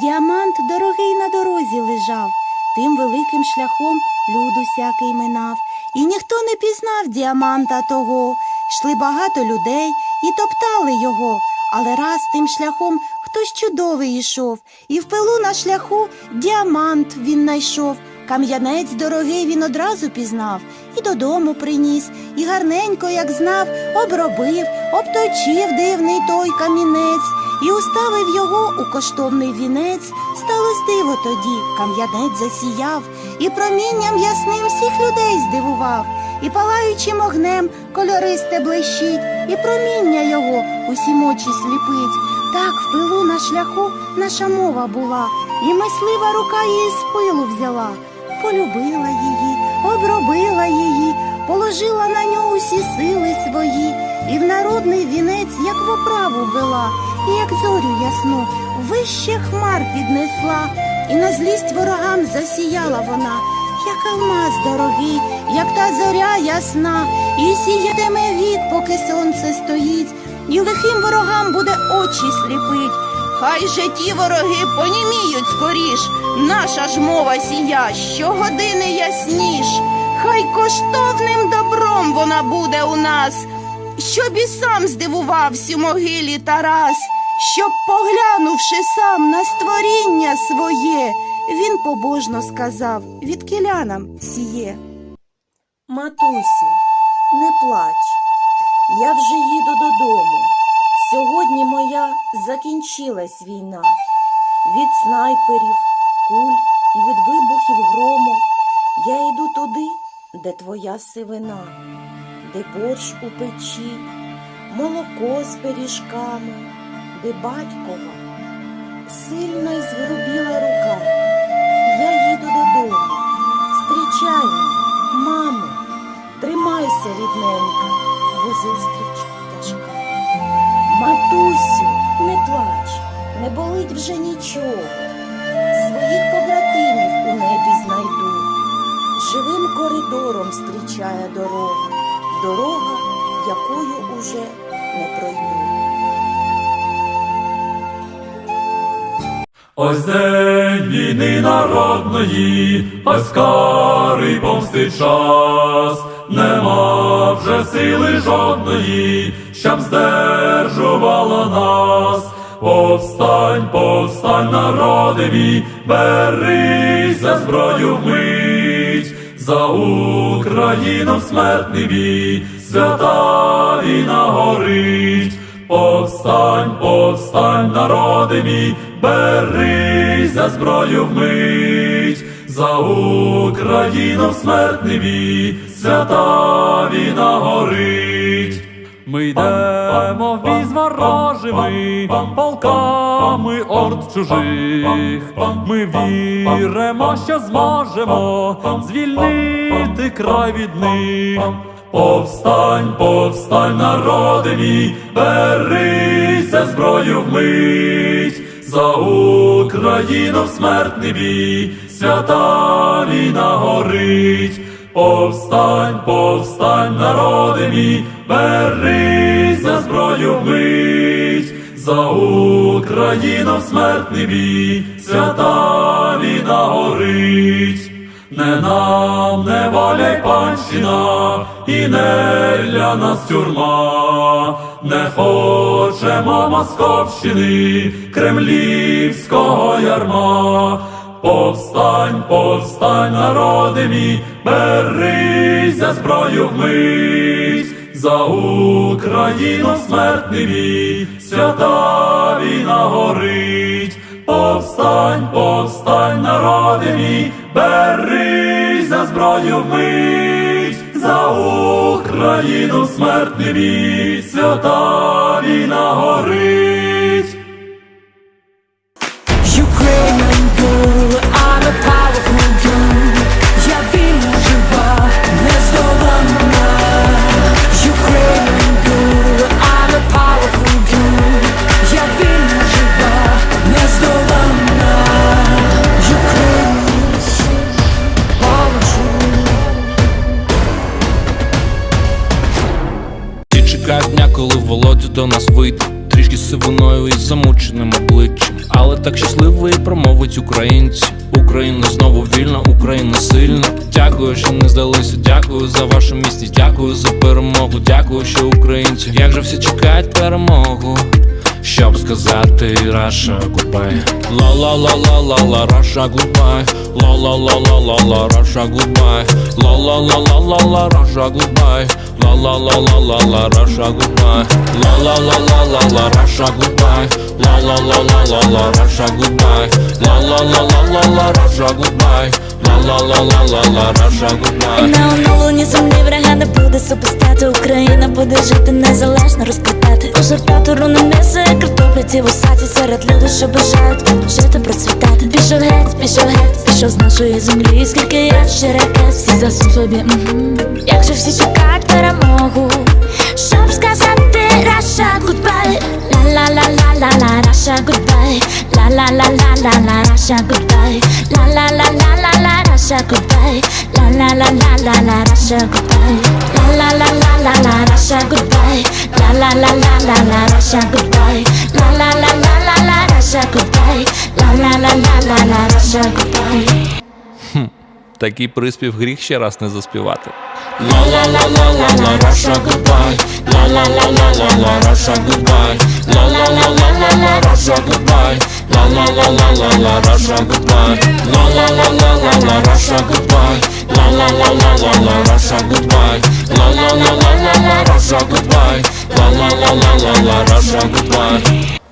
Діамант дорогий на дорозі лежав, тим великим шляхом люд усякий минав, і ніхто не пізнав діаманта того. Йшли багато людей і топтали його, але раз тим шляхом хтось чудовий ішов, і в пилу на шляху діамант він найшов. Кам'янець дорогий він одразу пізнав, і додому приніс, і гарненько, як знав, обробив, обточив дивний той камінець, і уставив його у коштовний вінець. Сталось диво тоді, кам'янець засіяв, і промінням ясним всіх людей здивував, і палаючим огнем кольористе блищить, і проміння його усім очі сліпить. Так в пилу на шляху наша мова була, і мислива рука її з пилу взяла, полюбила її, обробила її, положила на нього усі сили свої, і в народний вінець, як в оправу ввела, і як зорю ясну, вище хмар піднесла, і на злість ворогам засіяла вона, як алмаз дорогий, як та зоря ясна, і сіятиме вік, поки сонце стоїть, і лихим ворогам буде очі сліпить. Хай же ті вороги поніміють скоріш, наша ж мова сія, щогодини ясніш. Хай коштовним добром вона буде у нас, щоб і сам здивувався могилі Тарас, щоб, поглянувши сам на створіння своє, він побожно сказав, від кілянам сіє. Матусю, не плач. Я вже їду додому. Сьогодні моя закінчилась війна. Від снайперів, куль і від вибухів грому. Я йду туди, де твоя сивина, де борщ у печі, молоко з пиріжками, де батькова сильна й згрубіла рука. Я їду додому. Зустрічай мамо, тримайся, рідненька, бо зустріч тяжка. Матусю, не плач, не болить вже нічого. Своїх побратимів у небі знайду. Живим коридором зустрічає дорога, дорога, якою уже не пройду. Ось день війни народної, ось карий помсти час, нема вже сили жодної, щоб здержувала нас. Повстань, повстань, народи мій, берись за зброю вмить, за Україну в смертний бій, свята війна горить. Повстань, повстань, народи мій, берись за зброю вмить, за Україну в смертний бій, свята війна горить. Ми йдемо в бій з ворожими полками орд чужих. Ми віримо, що зможемо звільнити край від них. Повстань, повстань, народи мій, берись за зброю вмить, за Україну в смертний бій, свята війна горить. Повстань, повстань, народи мій, берись за зброю вмить, за Україну в смертний бій, свята війна горить. Не нам не воля й панщина, і не для нас тюрма, не хочемо Московщини, кремлівського ярма. Повстань, повстань, народи мій, берись за зброю вмить, за Україну смертний бій, свята війна горить. Повстань, повстань, народи мій, берись за зброю вмить, за Україну смертний бій, свята війна горить. Дня, коли Володя до нас вийде. Трішки сивиною і замученим обличчям. Але так щасливо і промовить українці. Україна знову вільна, Україна сильна. Дякую, що не здалися. Дякую за вашу місність. Дякую за перемогу. Дякую, що українці. Як же всі чекають перемогу? Щоб сказати Раша Гудбай Ла-ла-ла-ла-ла-ла, Раша Гудбай Ла-ла-ла-ла-ла-ла, Раша Гудбай Ла-ла-ла-ла-ла-ла, Раша Гудбай Ла-ла-ла-ла-ла-ла, Раша Гудбай Ла-ла-ла-ла-ла-ла, Раша Гудбай Ла-ла-ла-ла-ла-ла, Раша Гудбай Ла-ла-ла-ла-ла-ла, Раша Гудбай на оновленні землі врага не буде супостати Україна буде жити незалежно розквітати на м'ясо, як картопля ці вусаті Серед людей, що бажають жити, процвітати. Пішов геть, пішов геть, пішов з нашої землі. Скільки є ще ракет, всі за сум собі. Як же всі чекають перемогу? Щоб сказати Раша гудбай Ла-ла-ла-ла-ла-ла, Раша гудбай. Ла-ла-ла-ла-ла-ла, Раша гудбай Russia goodbye. La la la la la la Russia goodbye. La la la la la la Russia goodbye. La la la la la la Russia goodbye. La la la la la la Russia goodbye. La la la la la la Russia goodbye. Такий приспів гріх ще раз не заспівати. Ла-ла-ла-ла-ла-ла, Russia goodbye. Ла-ла-ла-ла-ла-ла, Russia goodbye. Ла-ла-ла-ла-ла-ла, Russia goodbye. La la la la la la Russia goodbye La la la la la la Russia goodbye La la la la la la Russia goodbye La la la la la la Russia goodbye La la la la la la Russia goodbye